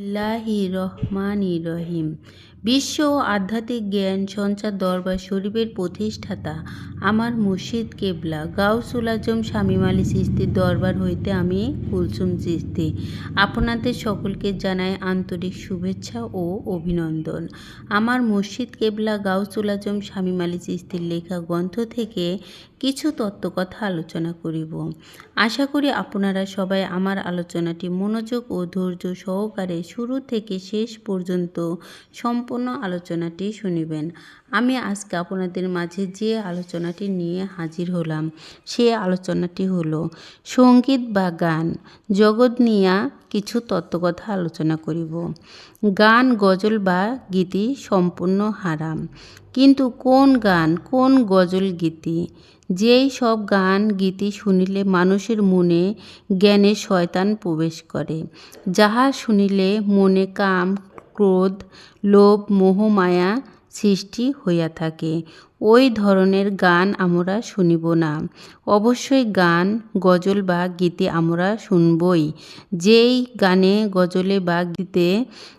বিসমিল্লাহি রহমানি রহিম বিশ্ব ও আধ্যাত্মিক জ্ঞান, সঞ্চার, দরবার, শরীফের প্রতিষ্ঠাতা আমার মুর্শিদ কেবলা। গাউসুল আজম শামীম আলী দরবার হইতে আমি কুলসুম চিস্তি আপনাদের সকলকে জানাই আন্তরিক শুভেচ্ছা ও অভিনন্দন। আমার মুর্শিদ কেবলা, গাউসুল আজম শামীম আলী লেখা গ্রন্থ থেকে কিছু তত্ত্বকথা আলোচনা করিব। আশা করি আপনারা সবাই আমার আলোচনাটি মনোযোগ ও ধৈর্য সহকারে শুরু থেকে শেষ পর্যন্ত সম্পূর্ণ আলোচনাটি শুনিবেন। আমি আজকে আপনাদের মাঝে যে আলোচনাটি নিয়ে হাজির হলাম, সে আলোচনাটি হলো, সংগীত বা গান, জগৎ নিয়া কিছু তত্ত্বকথা আলোচনা করিব। গান, গজল বা গীতি সম্পূর্ণ হারাম। কিন্তু কোন গান, কোন গজল, গীতি? যেই সব গান, গীতি শুনিলে মানুষের মনে জ্ঞানের শয়তান প্রবেশ করে। যাহা শুনিলে মনে কাম, ক্রোধ, লোভ, মোহ, মায়া সৃষ্টি হইয়া থাকে। ওই ধরনের গান আমরা শুনিব না। অবশ্যই গান, গজল বা গীতে আমরা শুনবই। যেই গানে, গজলে বা গীতে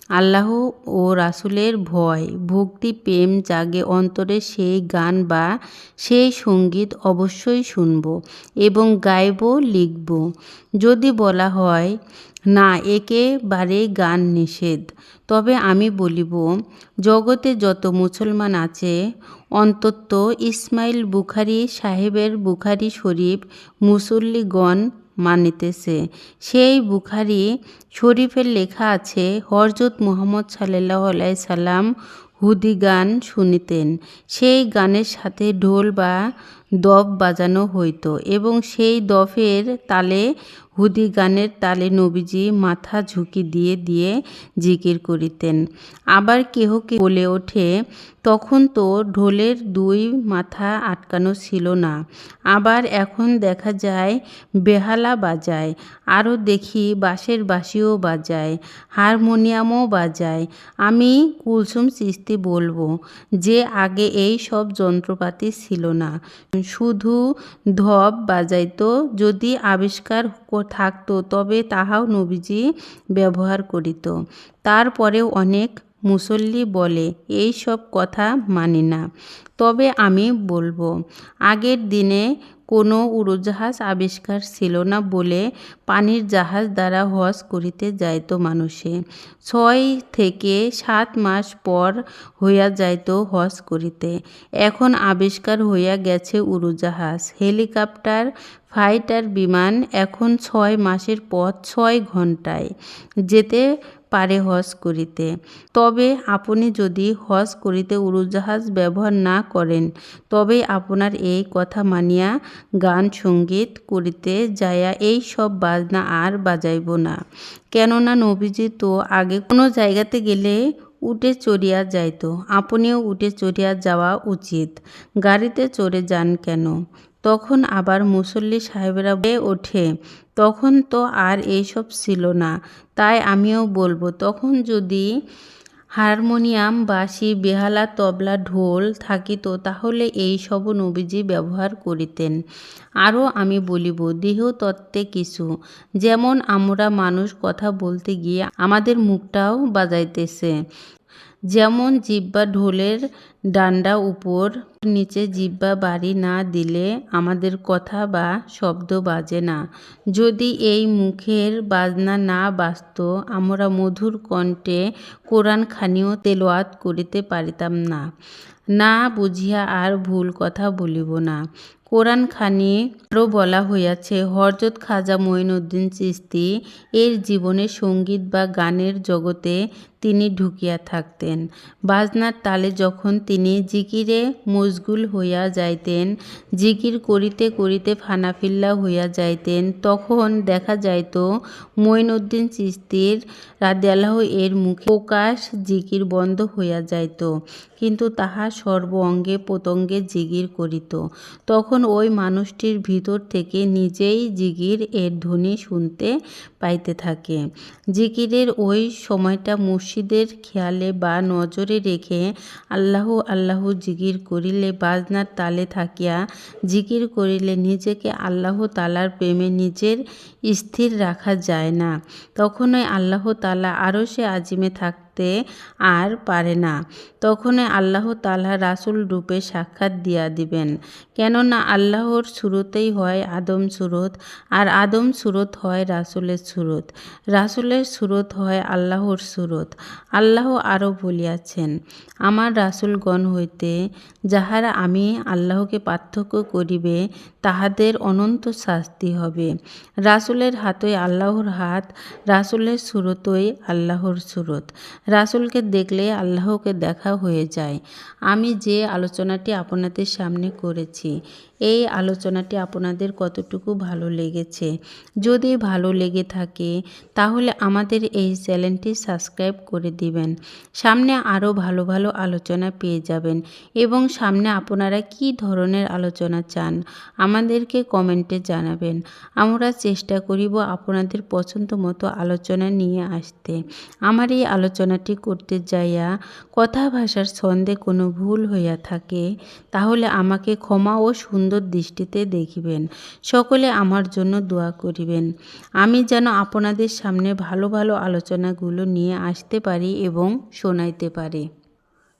আল্লাহ ও রাসুলের ভয়, ভক্তি, প্রেম জাগে অন্তরে সেই গান বা সেই সংগীত অবশ্যই শুনব এবং গাইব, লিখব। যদি বলা হয় না, একেবারে গান নিষেধ তবে আমি বলিব, জগতে যত মুসলমান আছে, অন্তত ইসমাইল বুখারি সাহেবের বুখারি শরীফ মুসল্লিগণ মানিতেছে। সেই বুখারি শরীফের লেখা আছে হরজত মুহাম্মদ সাল্লাহ আলাই সাল্লাম হুদি গান শুনিতেন। সেই গানের সাথে ঢোল বা দফ বাজানো হইতো এবং সেই দফের তালে হুদি গানের তালে নবীজি মাথা ঝুঁকি দিয়ে দিয়ে জিকির করিতেন। আবার কেহ কে বলে ওঠে, তখন তো ঢোলের দুই মাথা আটকানো ছিল না। আবার এখন দেখা যায় বেহালা বাজায়, আরও দেখি বাঁশের বাঁশিও বাজায়, হারমোনিয়ামও বাজায়। আমি কুলসুম চিস্তি বলব যে আগে এই সব যন্ত্রপাতি ছিল না। শুধু ধপ বাজাইতো, যদি আবিষ্কার থাকতো, তবে তাহাও নবীজি ব্যবহার করিত। তারপরেও অনেক মুসল্লি বলে, এই সব কথা মানে না। তবে আমি বলব, আগের দিনে কোনো উড়োজাহাজ আবিষ্কার ছিল না বলে পানির জাহাজ দ্বারা হজ করিতে যাইত মানুষে। ছয় থেকে সাত মাস পর হইয়া যাইত হজ করিতে। এখন আবিষ্কার হইয়া গেছে উড়োজাহাজ। হেলিকপ্টার, ফাইটার বিমান এখন ছয় মাসের পথ, ছয় ঘন্টায় যেতে পারে হজ করিতে। তবে আপনি যদি হজ করিতে উড়োজাহাজ ব্যবহার না করেন, তবে আপনার এই কথা মানিয়া গান সংগীত করিতে যাইয়া এই সব বাজনা আর বাজাইব না। কেননা নবীজি তো আগে কোনো জায়গাতে গেলে উঠে চড়িয়া যাইতো, আপনিও উঠে চড়িয়া যাওয়া উচিত। গাড়িতে চড়ে যান কেন? তখন আবার মুসল্লি সাহেবরা ওঠে তখন তো আর এইসব ছিল না। তাই আমিও বলব, তখন যদি হারমোনিয়াম বাঁশি বেহালা তবলা ঢোল থাকিত, তাহলে এই সব নবীজি ব্যবহার করিতেন। আরও আমি বলিব, দেহতত্ত্বে কিছু। যেমন আমরা মানুষ কথা বলতে গিয়ে আমাদের মুখটাও বাজাইতেছে। যেমন জিব্বা ঢোলের ডান্ডা উপর, নিচে জিব্বা বাড়ি না দিলে আমাদের কথা বা শব্দ বাজে না। যদি এই মুখের বাজনা না বাজত, আমরা মধুর কণ্ঠে কোরআন খানিও তেলোয়াত করিতে পারিতাম না। না বুঝিয়া আর ভুল কথা বলিব না। কোরআন খানি আরও বলা হইয়াছে, হরজত খাজা মঈনুদ্দিন চিস্তি এর জীবনে সংগীত বা গানের জগতে তিনি ঢুকিয়া থাকতেন। বাজনার তালে যখন তিনি জিকিরে মশগুল হইয়া যাইতেন, জিকির করিতে করিতে ফানাফিল্লা হইয়া যাইতেন, তখন দেখা যাইত মঈনুদ্দিন চিস্তির রাদিয়াল্লাহ এর মুখে প্রকাশ জিকির বন্ধ হইয়া যাইত, কিন্তু তাহা সর্ব অঙ্গে প্রত্যঙ্গে জিকির করিত। তখন ওই মানুষটির ভিতর থেকে নিজেই জিগির এর ধ্বনি শুনতে পাইতে থাকে। জিকিরের ওই সময়টা মুর্শিদের খেয়ালে বা নজরে রেখে আল্লাহ আল্লাহ জিকির করিলে বাজনার তালে থাকিয়া জিকির করিলে নিজেকে আল্লাহ তালার প্রেমে নিজের স্থির রাখা যায় না। তখনই আল্লাহ তালা আরও সে আজিমে থাকতে আর পারে না। তখনই আল্লাহ তালা রাসুল রূপে সাক্ষাৎ দিয়া দিবেন। কেননা আল্লাহর সুরতেই হয় আদম সুরত আর আদম সুরত হয় রাসুলের সুরত। রাসুলের সুরত হয় আল্লাহর সুরত। আল্লাহ আরও বলিয়াছেন, আমার রাসুলগণ হইতে যাহারা আমি আল্লাহকে পার্থক্য করিবে, তাহাদের অনন্ত শাস্তি হবে। রাসুলের হাতই আল্লাহর হাত, রাসুলের সুরতই আল্লাহর সুরত। রাসুলকে দেখলে আল্লাহকে দেখা হয়ে যায়। আমি যে আলোচনাটি আপনাদের সামনে করেছি, এই আলোচনাটি আপনাদের কতটুকু ভালো লেগেছে? যদি ভালো লেগে থাকে, তাহলে আমাদের এই চ্যানেলটি সাবস্ক্রাইব করে দিবেন। সামনে আরও ভালো ভালো আলোচনা পেয়ে যাবেন এবং সামনে আপনারা কি ধরনের আলোচনা চান, আমাদেরকে কমেন্টে জানাবেন। আমরা চেষ্টা করিব আপনাদের পছন্দ মতো আলোচনা নিয়ে আসতে। আমার এই আলোচনাটি করতে যাইয়া কথা ভাষার ছন্দে কোনো ভুল হইয়া থাকে, তাহলে আমাকে ক্ষমা ও সুন্দর দৃষ্টিতে দেখিবেন। সকলে আমার জন্য দোয়া করিবেন। আমি যেন আপনাদের সামনে ভালো ভালো আলোচনাগুলো নিয়ে আসতে পারি এবং শোনাইতে পারি।